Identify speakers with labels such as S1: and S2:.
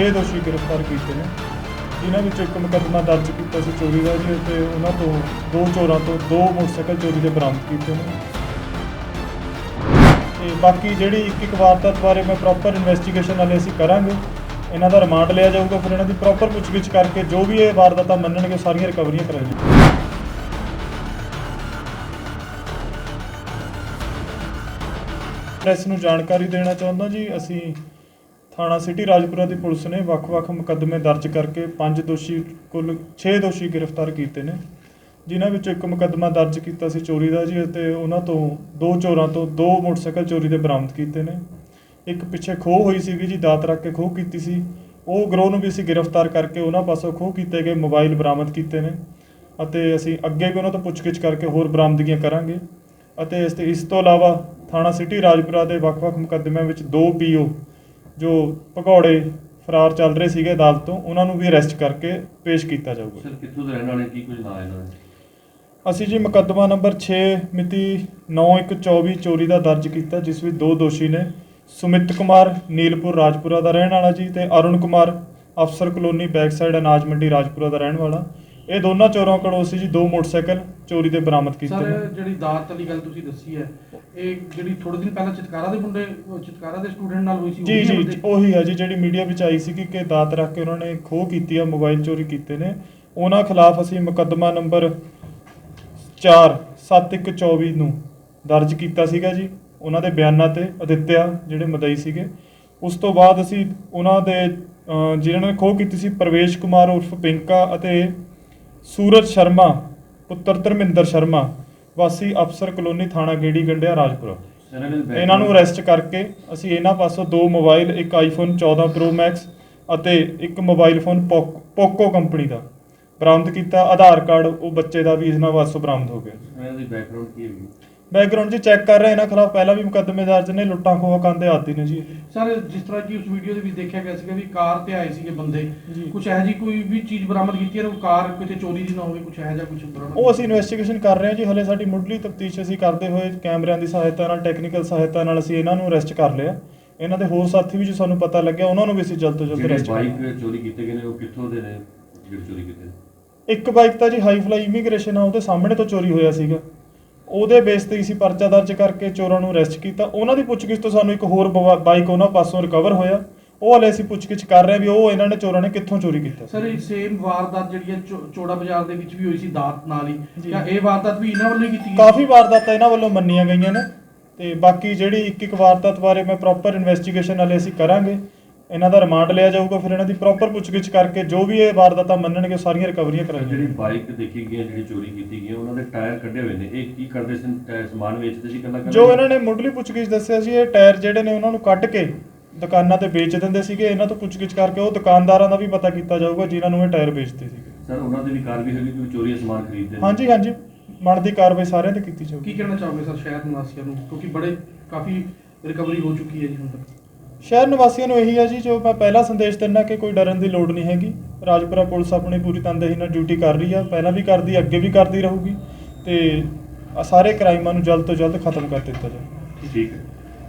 S1: 6 ਦੋਸ਼ੀ ਗ੍ਰਿਫਤਾਰ ਕੀਤੇ ਨੇ। ਜਿਨ੍ਹਾਂ ਵਿੱਚ ਇੱਕ ਮੁਕੱਦਮਾ ਦਰਜ ਕੀਤਾ ਸੀ ਚੋਰੀ ਦਾ ਜੀ ਤੇ ਉਹਨਾਂ ਤੋਂ ਦੋ ਚੋਰਾਂ ਤੋਂ ਦੋ ਮੋਟਰਸਾਈਕਲ ਚੋਰੀ ਦੇ ਬਰਾਮਦ ਕੀਤੇ ਨੇ। ਤੇ ਬਾਕੀ ਜਿਹੜੀ ਇੱਕ ਇੱਕ ਵਾਰਦਾਤ ਬਾਰੇ ਮੈਂ ਪ੍ਰੋਪਰ ਇਨਵੈਸਟੀਗੇਸ਼ਨ ਵਾਲੇ ਅਸੀਂ ਕਰਾਂਗੇ। ਇਹਨਾਂ ਦਾ ਰਿਮਾਂਡ ਲਿਆ ਜਾਊਗਾ, ਫਿਰ ਇਹਨਾਂ ਦੀ ਪ੍ਰੋਪਰ ਪੁੱਛਗਿੱਛ ਕਰਕੇ ਜੋ ਵੀ ਇਹ ਵਾਰਦਾਤਾਂ ਮੰਨਣਗੇ, ਸਾਰੀਆਂ ਰਿਕਵਰੀਆਂ ਕਰਾਈ ਪ੍ਰੈਸ ਨੂੰ ਜਾਣਕਾਰੀ ਦੇਣਾ ਚਾਹੁੰਦਾ ਜੀ, ਅਸੀਂ ਥਾਣਾ ਸਿਟੀ ਰਾਜਪੁਰਾ ਦੀ ਪੁਲਿਸ ਨੇ ਵੱਖ-ਵੱਖ ਮੁਕੱਦਮੇ ਦਰਜ ਕਰਕੇ ਪੰਜ ਦੋਸ਼ੀ, ਕੁੱਲ 6 ਦੋਸ਼ੀ ਗ੍ਰਿਫਤਾਰ ਕੀਤੇ ਨੇ, ਜਿਨ੍ਹਾਂ ਵਿੱਚੋਂ ਇੱਕ ਮੁਕੱਦਮਾ ਦਰਜ ਕੀਤਾ ਸੀ ਚੋਰੀ ਦਾ ਜੀ ਅਤੇ ਉਹਨਾਂ ਤੋਂ ਦੋ ਚੋਰਾਂ ਤੋਂ ਦੋ ਮੋਟਰਸਾਈਕਲ ਚੋਰੀ ਦੇ ਬਰਾਮਦ ਕੀਤੇ ਨੇ। ਇੱਕ ਪਿੱਛੇ ਖੋਹ ਹੋਈ ਸੀਗੀ ਜੀ, ਦਾਤ ਰੱਖ ਕੇ ਖੋਹ ਕੀਤੀ ਸੀ। ਉਹ ਗਰੋਹ ਨੂੰ ਵੀ ਅਸੀਂ ਗ੍ਰਿਫਤਾਰ ਕਰਕੇ ਉਹਨਾਂ ਪਾਸੋਂ ਖੋਹ ਕੀਤੇ ਗਏ, ਮੋਬਾਈਲ ਬਰਾਮਦ ਕੀਤੇ ਨੇ ਅਤੇ ਅਸੀਂ ਅੱਗੇ ਵੀ ਉਹਨਾਂ ਤੋਂ ਪੁੱਛਗਿੱਛ ਕਰਕੇ ਹੋਰ ਬਰਾਮਦਗੀਆਂ ਕਰਾਂਗੇ ਅਤੇ ਇਸ ਤੇ ਇਸ ਤੋਂ ਇਲਾਵਾ ਥਾਣਾ ਸਿਟੀ ਰਾਜਪੁਰਾ ਦੇ ਵੱਖ-ਵੱਖ ਮੁਕੱਦਮਿਆਂ ਵਿੱਚ ਦੋ ਪੀਓ ਜੋ ਭਗੌੜੇ ਫਰਾਰ ਚੱਲ ਰਹੇ ਸੀਗੇ ਅਦਾਲਤ ਤੋਂ ਉਹਨਾਂ ਨੂੰ ਵੀ ਅਰੈਸਟ ਕਰਕੇ ਪੇਸ਼ ਕੀਤਾ ਜਾਊਗਾ।
S2: ਸਰ ਕਿੱਥੋਂ ਦੇ ਰਹਿਣ ਵਾਲੇ ਕੀ ਕੁਝ ਨਾਂ ਇਹਨਾਂ ਦੇ?
S1: ਅਸੀਂ ਜੀ ਮੁਕੱਦਮਾ ਨੰਬਰ 6 ਮਿਤੀ 9124 ਚੋਰੀ ਦਾ ਦਰਜ ਕੀਤਾ ਜਿਸ ਵਿੱਚ ਦੋ ਦੋਸ਼ੀ ਨੇ ਸੁਮਿਤ ਕੁਮਾਰ ਨੀਲਪੁਰ ਰਾਜਪੁਰਾ ਦਾ ਰਹਿਣ ਵਾਲਾ ਜੀ ਤੇ ਅਰੁਣ ਕੁਮਾਰ ਅਫਸਰ ਕਲੋਨੀ ਬੈਕ ਸਾਈਡ ਅਨਾਜ ਮੰਡੀ ਰਾਜਪੁਰਾ ਦਾ ਰਹਿਣ ਵਾਲਾ। ਇਹ ਦੋਨਾਂ ਚੋਰਾਂ ਕੋਲੋਂ ਅਸੀਂ ਜੀ ਦੋ ਮੋਟਰਸਾਈਕਲ ਚੋਰੀ ਦੇ ਬਰਾਮਦ ਕੀਤੇ
S3: ਸਰ
S1: ਨੇ।
S3: ਜਿਹੜੀ ਦਾਤ ਵਾਲੀ ਗੱਲ ਤੁਸੀਂ ਦੱਸੀ ਹੈ ਇਹ ਜਿਹੜੀ ਥੋੜੇ ਦਿਨ ਪਹਿਲਾਂ ਚਿਤਕਾਰਾ ਦੇ ਮੁੰਡੇ ਚਿਤਕਾਰਾ ਦੇ ਸਟੂਡੈਂਟ ਨਾਲ ਹੋਈ ਸੀ
S1: ਜੀ
S3: ਉਹੀ
S1: ਜੀ
S3: ਬੰਦੇ?
S1: ਉਹੀ ਹੈ ਜੀ ਜਿਹੜੀ ਮੀਡੀਆ ਵਿੱਚ ਆਈ ਸੀ ਕਿ ਦਾਤ ਰੱਖ ਕੇ ਉਹਨਾਂ ਨੇ ਖੋਹ ਕੀਤੀ ਆ ਮੋਬਾਈਲ ਚੋਰੀ ਕੀਤੇ ਨੇ। ਉਹਨਾਂ ਖਿਲਾਫ ਅਸੀਂ ਮੁਕੱਦਮਾ ਨੰਬਰ 4 7124 ਨੂੰ ਦਰਜ ਕੀਤਾ ਸੀਗਾ ਜੀ। ਉਹਨਾਂ ਦੇ ਬਿਆਨਾਂ ਤੇ ਅਦਿੱਤਿਆ ਜਿਹੜੇ ਮਦਈ ਸੀਗੇ। ਉਸ ਤੋਂ ਬਾਅਦ ਅਸੀਂ ਉਹਨਾਂ ਦੇ ਅਹ, ਜਿਨ੍ਹਾਂ ਨੇ ਖੋਹ ਕੀਤੀ ਸੀ ਪ੍ਰਵੇਸ਼ ਕੁਮਾਰ ਉਰਫ ਪਿੰਕਾ ਅਤੇ ਸੂਰਜ ਸ਼ਰਮਾ, ਪੁੱਤਰ ਧਰਮਿੰਦਰ ਸ਼ਰਮਾ, ਵਾਸੀ ਅਫਸਰ ਕਲੋਨੀ ਥਾਣਾ ਗੇੜੀ ਗੰਡਿਆ, ਰਾਜਪੁਰਾ।
S2: ਇਹਨਾਂ
S1: ਨੂੰ ਅਰੈਸਟ ਕਰਕੇ ਅਸੀਂ ਇਹਨਾਂ ਪਾਸੋਂ ਦੋ ਮੋਬਾਈਲ, ਇੱਕ ਆਈਫੋਨ 14 Pro Max ਅਤੇ ਇੱਕ ਮੋਬਾਈਲ ਫੋਨ ਪੋਕੋ ਕੰਪਨੀ ਦਾ। ਬਰਾਮਦ ਕੀਤਾ, ਆਧਾਰ ਕਾਰਡ ਉਹ ਬੱਚੇ ਦਾ ਵੀ ਇਹਨਾਂ ਪਾਸੋਂ ਬਰਾਮਦ ਹੋ ਗਿਆ।
S2: ਇਹਨਾਂ ਦੀ ਬੈਕਗ੍ਰਾਉਂਡ ਕੀ ਹੈਗੀ?
S1: ਬੈਕਗ੍ਰਾਉਂਡ ਜੀ ਚੈੱਕ ਕਰ ਰਹੇ ਇਹਨਾਂ ਖਿਲਾਫ ਪਹਿਲਾਂ ਵੀ ਮੁਕੱਦਮੇ ਦਰਜ ਨੇ ਲੁੱਟਾਂ ਖੋਹਾਂ ਕਰਨ ਦੇ ਆਦੀ ਨੇ ਜੀ।
S3: ਸਰ ਜਿਸ ਤਰ੍ਹਾਂ ਕਿ ਉਸ ਵੀਡੀਓ ਦੇ ਵਿੱਚ ਦੇਖਿਆ ਗਿਆ ਸੀਗਾ ਵੀ ਕਾਰ ਤੇ ਆਏ ਸੀਗੇ ਬੰਦੇ
S1: ਜੀ।
S3: ਕੁਝ ਇਹੋ ਜੀ ਕੋਈ ਵੀ ਚੀਜ਼ ਬਰਾਮਦ ਕੀਤੀ ਹੈ ਉਹ ਕਾਰ ਕਿਤੇ ਚੋਰੀ ਦੀ ਨਾ ਹੋਵੇ ਕੁਝ ਇਹੋ ਜਿਹਾ ਕੁਝ ਬਰਾਮਦ
S1: ਉਹ ਅਸੀਂ ਇਨਵੈਸਟੀਗੇਸ਼ਨ ਕਰ ਰਹੇ ਹਾਂ ਜੀ ਹਲੇ ਸਾਡੀ ਮੁੱਢਲੀ ਤਫਤੀਸ਼ ਅਸੀਂ ਕਰਦੇ ਹੋਏ ਕੈਮਰਿਆਂ ਦੀ ਸਹਾਇਤਾ ਨਾਲ ਟੈਕਨੀਕਲ ਸਹਾਇਤਾ ਨਾਲ ਅਸੀਂ ਇਹਨਾਂ ਨੂੰ ਅਰੈਸਟ ਕਰ ਲਿਆ ਇਹਨਾਂ ਦੇ ਹੋਰ ਸਾਥੀ ਵੀ ਜੋ ਸਾਨੂੰ ਪਤਾ ਲੱਗਿਆ ਉਹਨਾਂ ਨੂੰ ਵੀ ਅਸੀਂ ਜਲਦ ਤੋਂ ਜਲਦ
S2: ਜਿਹੜੇ
S1: ਅਰੈਸਟ ਕਰਾਂਗੇ
S2: ਬਾਈਕ ਚੋਰੀ ਕੀਤੇ ਗਏ ਨੇ ਉਹ ਕਿੱਥੋਂ ਦੇ ਨੇ ਜਿਹੜੇ ਚੋਰੀ ਕੀਤੇ ਨੇ?
S1: ਇੱਕ ਬਾਈਕ ਤਾਂ ਜੀ ਹਾਈ ਫਲਾਈ ਇਮੀਗ੍ਰੇਸ਼ਨ ਆ ਉਹਦੇ ਸਾਹਮਣੇ ਤੋਂ ਚੋਰੀ ਹੋਇਆ ਸੀਗਾ ਉਹਦੇ ਬੇਸ ਤੇ ਅਸੀਂ ਪਰਚਾ ਦਰਜ ਕਰਕੇ ਚੋਰਾਂ ਨੂੰ ਅਰੈਸਟ ਕੀਤਾ। ਉਹਨਾਂ ਦੀ ਪੁੱਛਗਿੱਛ ਤੋਂ ਸਾਨੂੰ ਇੱਕ ਹੋਰ ਬਾਈਕ ਉਹਨਾਂ ਪਾਸੋਂ ਰਿਕਵਰ ਹੋਇਆ। ਉਹ ਹਲੇ ਅਸੀਂ ਪੁੱਛਗਿੱਛ ਕਰ ਰਹੇ ਹਾਂ ਵੀ ਉਹ ਇਹਨਾਂ ਨੇ ਚੋਰਾਂ ਨੇ ਕਿੱਥੋਂ ਚੋਰੀ ਕੀਤਾ
S3: ਸਰ ਇਹ ਸੇਮ ਵਾਰਦਾਤ ਜਿਹੜੀ ਹੈ ਚੋੜਾ ਬਾਜ਼ਾਰ ਦੇ ਵਿੱਚ ਵੀ ਹੋਈ ਸੀ ਦਾਤ ਨਾਲ ਹੀ।
S1: ਜੀ।
S3: ਇਹ ਵਾਰਦਾਤ ਵੀ ਇਹਨਾਂ ਵੱਲੋਂ ਹੀ ਕੀਤੀ ਗਈ
S1: ਕਾਫੀ ਵਾਰਦਾਤਾਂ ਇਹਨਾਂ ਵੱਲੋਂ ਮੰਨੀਆਂ ਗਈਆਂ ਨੇ। ਤੇ ਬਾਕੀ ਜਿਹੜੀ ਇੱਕ ਇੱਕ ਵਾਰਦਾਤ ਬਾਰੇ ਮੈਂ ਪ੍ਰੋਪਰ ਇਨਵੈਸਟੀਗੇਸ਼ਨ ਵਾਲੇ ਅਸੀਂ ਕਰਾਂਗੇ। ਇਹਨਾਂ ਦਾ ਰਿਮਾਂਡ ਲਿਆ ਜਾਊਗਾ ਫਿਰ ਇਹਨਾਂ ਦੀ ਪ੍ਰੋਪਰ ਪੁੱਛਗਿੱਛ ਕਰਕੇ ਜੋ ਵੀ ਇਹ ਵਾਰਦਾਤਾਂ ਮੰਨਣਗੇ ਸਾਰੀਆਂ ਰਿਕਵਰੀਆਂ ਕਰਾਈ
S2: ਜਿਹੜੀ ਬਾਈਕ ਦੇਖੀ ਗਈ ਹੈ, ਜਿਹੜੀ ਚੋਰੀ ਕੀਤੀ ਗਈ ਹੈ, ਉਹਨਾਂ ਦੇ ਟਾਇਰ ਕੱਢੇ ਹੋਏ ਨੇ। ਇਹ ਕੀ ਕਰਦੇ ਸਨ? ਟਾਇਰ ਸਮਾਨ ਵੇਚਦੇ ਸੀ ਕੱਲਾ
S1: ਜੋ ਇਹਨਾਂ ਨੇ ਮੁੱਢਲੀ ਪੁੱਛਗਿੱਛ ਦੱਸਿਆ ਸੀ ਇਹ ਟਾਇਰ ਜਿਹੜੇ ਨੇ ਉਹਨਾਂ ਨੂੰ ਕੱਢ ਕੇ ਦੁਕਾਨਾਂ ਤੇ ਵੇਚ ਦਿੰਦੇ ਸੀਗੇ। ਇਹਨਾਂ ਤੋਂ ਪੁੱਛਗਿੱਛ ਕਰਕੇ ਉਹ ਦੁਕਾਨਦਾਰਾਂ ਦਾ ਵੀ ਪਤਾ ਕੀਤਾ ਜਾਊਗਾ ਜਿਨ੍ਹਾਂ ਨੂੰ ਇਹ ਟਾਇਰ ਵੇਚਦੇ ਸੀਗੇ।
S2: ਸਰ ਉਹਨਾਂ ਦੀ ਵੀ ਕਾਰ ਵੀ ਹੈਗੀ ਕਿ ਉਹ ਚੋਰੀ ਦਾ ਸਮਾਨ ਖਰੀਦਦੇ ਨੇ?
S1: ਹਾਂਜੀ ਹਾਂਜੀ। ਬਣਦੀ ਕਾਰਵਾਈ ਸਾਰਿਆਂ ਤੇ ਕੀਤੀ ਜਾਊਗੀ।
S3: ਕੀ ਕਹਿਣਾ ਚਾਹੋਗੇ ਸਰ ਸ਼ਹਿਰ ਨਿਵਾਸੀਆਂ ਨੂੰ? ਕਿਉਂਕਿ ਬੜੇ ਕਾਫੀ ਰਿਕਵਰੀ ਹੋ ਚੁੱਕੀ ਹੈ ਜੀ ਹੁਣ ਤੱਕ।
S1: ਸ਼ਹਿਰ ਨਿਵਾਸੀਆਂ ਨੂੰ ਇਹੀ ਹੈ ਜੀ, ਜੋ ਮੈਂ ਪਹਿਲਾ ਸੰਦੇਸ਼ ਦਿੰਦਾ ਕਿ ਕੋਈ ਡਰਨ ਦੀ ਲੋੜ ਨਹੀਂ ਹੈਗੀ। ਰਾਜਪੁਰਾ ਪੁਲਿਸ ਆਪਣੀ ਪੂਰੀ ਤਨਦੇਹੀ ਨਾਲ ਡਿਊਟੀ ਕਰ ਰਹੀ ਆ। ਪਹਿਲਾਂ ਵੀ ਕਰਦੀ, ਅੱਗੇ ਵੀ ਕਰਦੀ ਰਹੂਗੀ। ਤੇ ਆਹ ਸਾਰੇ ਕ੍ਰਾਈਮਾਂ ਨੂੰ ਜਲਦ ਤੋਂ ਜਲਦ ਖਤਮ ਕਰ ਦਿੱਤਾ ਜਾਵੇ।
S2: ਠੀਕ ਹੈ।